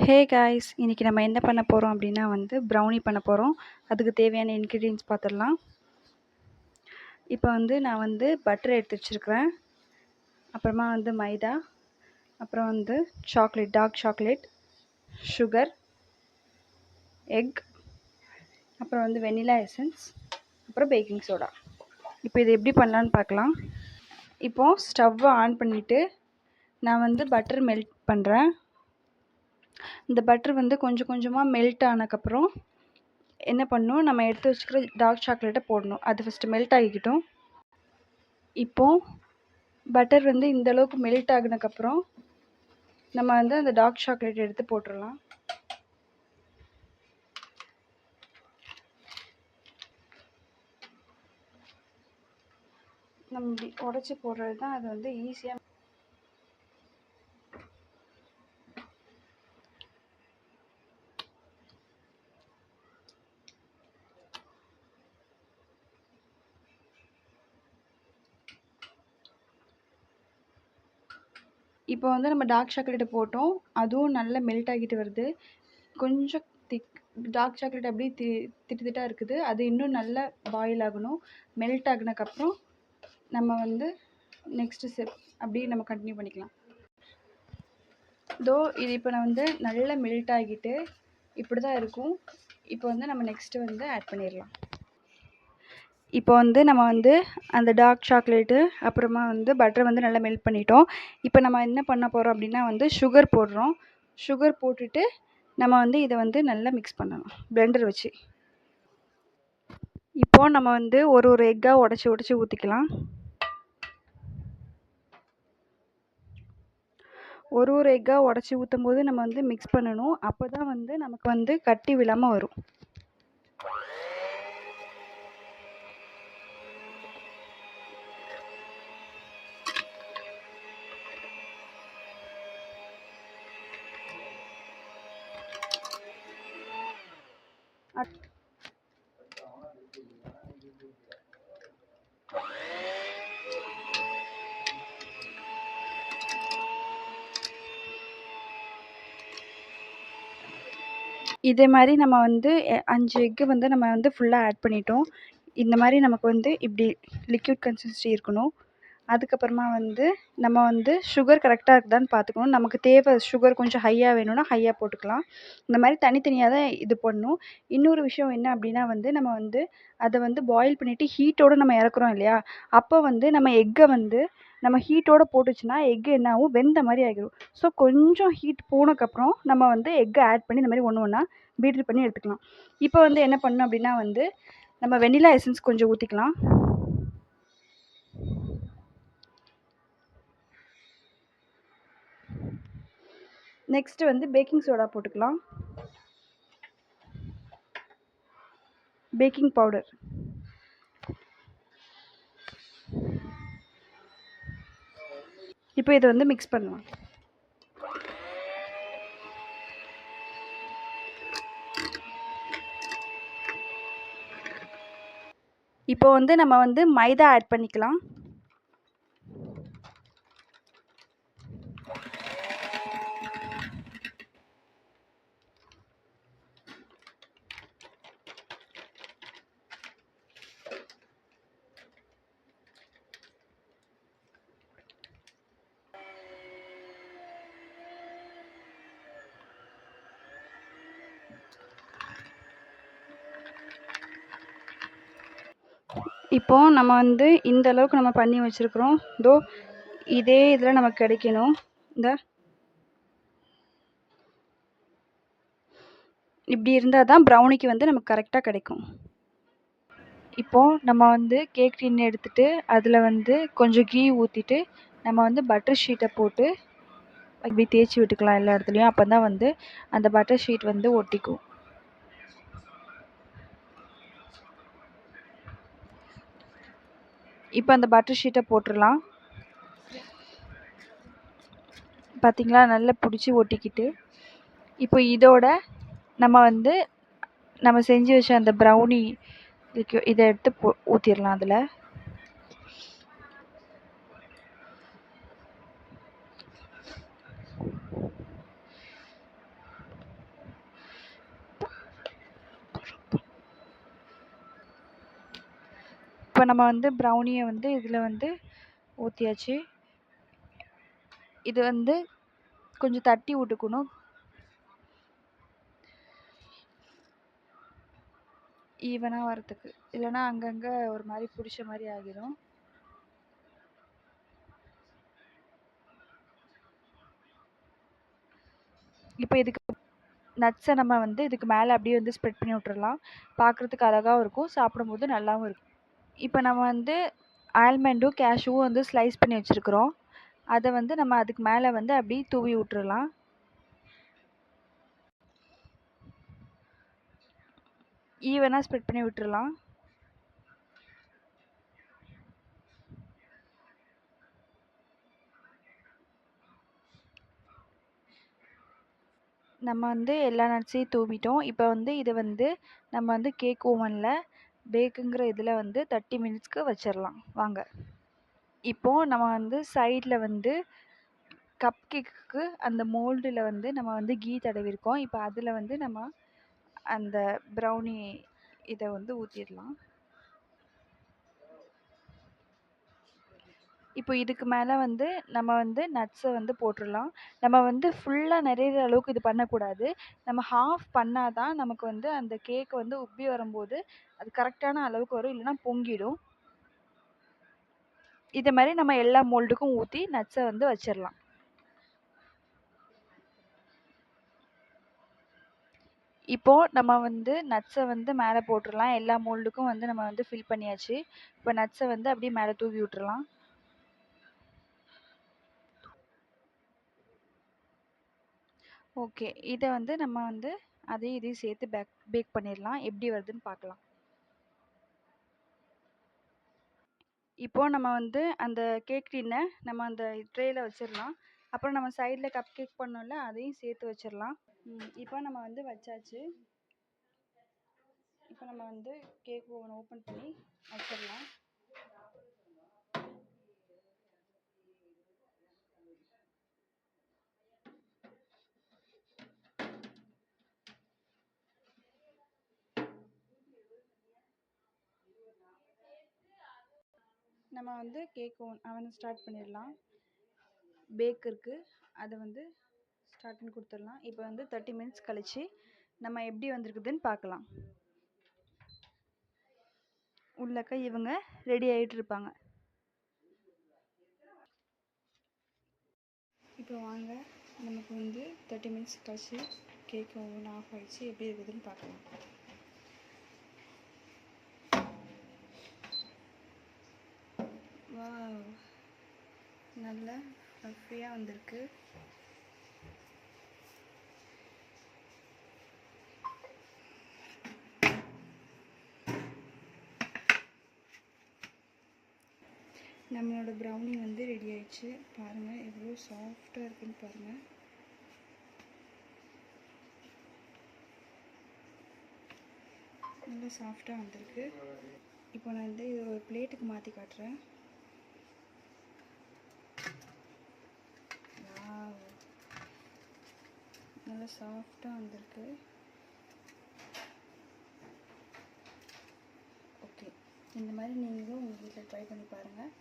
Hey guys இன்றைக்கி நம்ம என்ன பண்ண போகிறோம் அப்படின்னா வந்து ப்ரௌனி பண்ண போகிறோம் அதுக்கு தேவையான இன்க்ரீடியன்ஸ் பார்த்துடலாம் இப்போ வந்து நான் வந்து பட்டர் எடுத்து வச்சுருக்கிறேன். அப்புறமா வந்து மைதா அப்புறம் வந்து chocolate dark chocolate sugar egg அப்புறம் வந்து வெனிலா எசன்ஸ் அப்புறம் பேக்கிங் சோடா இப்போ இது எப்படி பண்ணலான்னு பார்க்கலாம் இப்போது ஸ்டவ்வை ஆன் பண்ணிவிட்டு நான் வந்து பட்டர் மெல்ட் பண்ணுறேன் இந்த பட்டர் வந்து கொஞ்சம் கொஞ்சமாக மெல்ட் ஆனதுக்கப்புறம் என்ன பண்ணணும்? நம்ம எடுத்து வச்சுக்கிற டார்க் சாக்லேட்டை போடணும். அது ஃபஸ்ட்டு மெல்ட் ஆகிக்கிட்டும். இப்போது பட்டர் வந்து இந்த அளவுக்கு மெல்ட் ஆகினதுக்கப்புறம் நம்ம வந்து அந்த டார்க் சாக்லேட் எடுத்து போட்டுடலாம். நம்ம உடச்சி போடுறது தான் அது வந்து ஈஸியாக இப்போ வந்து நம்ம டார்க் சாக்லேட்டை போட்டோம். அதுவும் நல்லா மெல்ட் ஆகிட்டு வருது. கொஞ்சம் திக் டார்க் சாக்லேட் அப்படியே தி திட்டு திட்டாக இருக்குது. அது இன்னும் நல்லா பாயில் ஆகணும். மெல்ட் ஆகினக்கப்புறம் நம்ம வந்து நெக்ஸ்ட்டு ஸ்டெப் அப்படியே நம்ம கண்டினியூ பண்ணிக்கலாம். தோ இது இப்போ நான் வந்து நல்லா மெல்ட் ஆகிட்டு இப்படி தான் இருக்கும். இப்போ வந்து நம்ம நெக்ஸ்ட்டு வந்து ஆட் பண்ணிடலாம். இப்போ வந்து நம்ம வந்து அந்த டார்க் சாக்லேட்டு அப்புறமா வந்து பட்டரை வந்து நல்லா மெல்ட் பண்ணிட்டோம். இப்போ நம்ம என்ன பண்ண போகிறோம் அப்படின்னா வந்து சுகர் போடுறோம். சுகர் போட்டுட்டு நம்ம வந்து இதை வந்து நல்லா மிக்ஸ் பண்ணணும் பிளெண்டர் வச்சு. இப்போது நம்ம வந்து ஒரு ஒரு எக்காக உடச்சி உடச்சி ஊற்றிக்கலாம் ஒரு ஒரு எக்காக உடச்சி ஊற்றும் போது நம்ம வந்து மிக்ஸ் பண்ணணும். அப்போ தான் வந்து நமக்கு வந்து கட்டி விழாமல் வரும். இதே மாதிரி நம்ம வந்து அஞ்சு எக்கு வந்து நம்ம வந்து ஃபுல்லாக ஆட் பண்ணிட்டோம். இந்த மாதிரி நமக்கு வந்து இப்படி லிக்யூட் கன்சிஸ்டன்சி இருக்கணும். அதுக்கப்புறமா வந்து நம்ம வந்து சுகர் கரெக்டாக இருக்குதான்னு பார்த்துக்கணும் நமக்கு தேவை சுகர் கொஞ்சம் ஹையாக வேணும்னா ஹையாக போட்டுக்கலாம். இந்த மாதிரி தனித்தனியாக தான் இது பண்ணணும். இன்னொரு விஷயம் என்ன அப்படின்னா வந்து நம்ம வந்து அதை வந்து பாயில் பண்ணிவிட்டு ஹீட்டோடு நம்ம இறக்குறோம் இல்லையா? அப்போ வந்து நம்ம எக்கை வந்து நம்ம ஹீட்டோடு போட்டுச்சுன்னா எக்கு என்ன ஆகும்? வெந்த மாதிரி ஆகிடும் ஸோ கொஞ்சம் ஹீட் போனதுக்கப்புறம் நம்ம வந்து எக்கை ஆட் பண்ணி இந்த மாதிரி ஒன்று ஒன்றா பீட்ரு பண்ணி எடுத்துக்கலாம். இப்போ வந்து என்ன பண்ணணும் அப்படின்னா வந்து நம்ம வெண்ணிலா எசன்ஸ் கொஞ்சம் ஊற்றிக்கலாம் நெக்ஸ்ட்டு வந்து பேக்கிங் சோடா போட்டுக்கலாம். பேக்கிங் பவுடர் இப்போ இதை வந்து மிக்ஸ் பண்ணலாம். இப்போ வந்து நம்ம வந்து மைதா ஆட் பண்ணிக்கலாம். இப்போது நம்ம வந்து இந்த அளவுக்கு நம்ம பண்ணி வச்சுருக்குறோம். இதோ இதே இதில் நமக்கு கிடைக்கணும். இந்த இப்படி இருந்தால் தான் ப்ரௌனிக்கு வந்து நமக்கு கரெக்டாக கிடைக்கும். இப்போது நம்ம வந்து கேக் டின் எடுத்துகிட்டு அதில் வந்து கொஞ்சம் கீ ஊற்றிட்டு நம்ம வந்து பட்டர் ஷீட்டை போட்டு இப்படி தேய்ச்சி விட்டுக்கலாம் எல்லா இடத்துலையும். அப்போ தான் வந்து அந்த பட்டர் ஷீட் வந்து ஒட்டிக்கும். இப்போ அந்த பட்டர் ஷீட்டை போட்டுடலாம். பார்த்திங்களா நல்லா பிடிச்சி ஒட்டிக்கிட்டு. இப்போ இதோட நம்ம வந்து நம்ம செஞ்சு வச்ச அந்த ப்ரௌனி இதை எடுத்து போ ஊற்றிடலாம் அதில். இப்போ நம்ம வந்து ப்ரௌனியை வந்து இதில் வந்து ஊற்றியாச்சு இது வந்து கொஞ்சம் தட்டி விட்டுக்கணும் ஈவனாக வரத்துக்கு இல்லைன்னா அங்கங்கே ஒரு மாதிரி பிடிச்ச மாதிரி ஆகிடும் இப்போ இதுக்கு நட்ஸை நம்ம வந்து இதுக்கு மேலே அப்படியே வந்து ஸ்ப்ரெட் பண்ணி விட்டுறலாம். பார்க்குறதுக்கு அழகாகவும் இருக்கும். சாப்பிடும்போது நல்லாவும் இருக்கும். இப்போ நம்ம வந்து ஆல்மண்டும் கேஷ்யூவும் வந்து ஸ்லைஸ் பண்ணி வச்சுருக்குறோம். அதை வந்து நம்ம அதுக்கு மேலே வந்து அப்படியே தூவி விட்டுறலாம். ஈவனாக ஸ்ப்ரெட் பண்ணி விட்டுறலாம். நம்ம வந்து எல்லா நட்ஸையும் தூவிட்டோம். இப்போ வந்து இதை வந்து நம்ம வந்து கேக் ஓவனில் பேக்குங்கிற இதில் வந்து தேர்ட்டி மினிட்ஸ்க்கு வச்சிடலாம் வாங்க. இப்போது நம்ம வந்து சைடில் வந்து கப் கேக்குக்கு அந்த மோல்டில் வந்து நம்ம வந்து கீ தடவிருக்கோம். இப்போ அதில் வந்து நம்ம அந்த ப்ரௌனி இதை வந்து ஊற்றிடலாம் இப்போ இதுக்கு மேலே வந்து நம்ம வந்து நட்ஸை வந்து போட்டுடலாம் நம்ம வந்து ஃபுல்லாக நிறையிற அளவுக்கு இது பண்ணக்கூடாது. நம்ம ஹாஃப் பண்ணால் தான் நமக்கு வந்து அந்த கேக் வந்து உப்பி வரும்போது அது கரெக்டான அளவுக்கு வரும். இல்லைன்னா பொங்கிடும். இதை மாதிரி நம்ம எல்லா மோல்டுக்கும் ஊற்றி நட்ஸை வந்து வச்சிடலாம் இப்போது நம்ம வந்து நட்ஸை வந்து மேலே போட்டுடலாம் எல்லா மோல்டுக்கும் வந்து நம்ம வந்து ஃபில் பண்ணியாச்சு. இப்போ நட்ஸை வந்து அப்படியே மேலே தூவி விட்டுறலாம் ஓகே. இதை வந்து நம்ம வந்து அதையும் இதையும் சேர்த்து பேக் பேக் பண்ணிடலாம் எப்படி வருதுன்னு பார்க்கலாம் இப்போது நம்ம வந்து அந்த கேக் டின்னை நம்ம அந்த ட்ரேயில் வச்சிடலாம் அப்புறம் நம்ம சைடில் கப் கேக் பண்ணோம்ல அதையும் சேர்த்து வச்சிடலாம் இப்போ நம்ம வந்து வச்சாச்சு. இப்போ நம்ம வந்து கேக் ஓவன் ஓப்பன் பண்ணி வச்சிடலாம் நம்ம வந்து கேக் ஓவன் அவனை ஸ்டார்ட் பண்ணிடலாம். பேக் இருக்குது அதை வந்து ஸ்டார்ட் பண்ணி கொடுத்துடலாம். இப்போ வந்து தேர்ட்டி மினிட்ஸ் கழித்து நம்ம எப்படி வந்திருக்குதுன்னு பார்க்கலாம். உள்ளக்க இவங்க ரெடி ஆகிட்டு இருப்பாங்க. இப்போ வாங்க. நமக்கு வந்து தேர்ட்டி மினிட்ஸ் கழிச்சு கேக் ஓவன் ஆஃப் ஆகிடுச்சு எப்படி இருக்குதுன்னு பார்க்கலாம். வா நல்ல ஃப்ரீயாக வந்திருக்கு. நம்மளோட ப்ரௌனி வந்து ரெடி ஆயிடுச்சு. பாருங்கள் எவ்வளோ சாஃப்டாக இருக்குன்னு பாருங்கள் நல்லா சாஃப்டாக வந்திருக்கு. இப்போ நான் வந்து இது ஒரு பிளேட்டுக்கு மாற்றி காட்டுறேன். நல்லா சாஃப்டாக வந்திருக்கு. ஓகே இந்த மாதிரி நீங்களும் உங்கள் வீட்டில் ட்ரை பண்ணி பாருங்கள்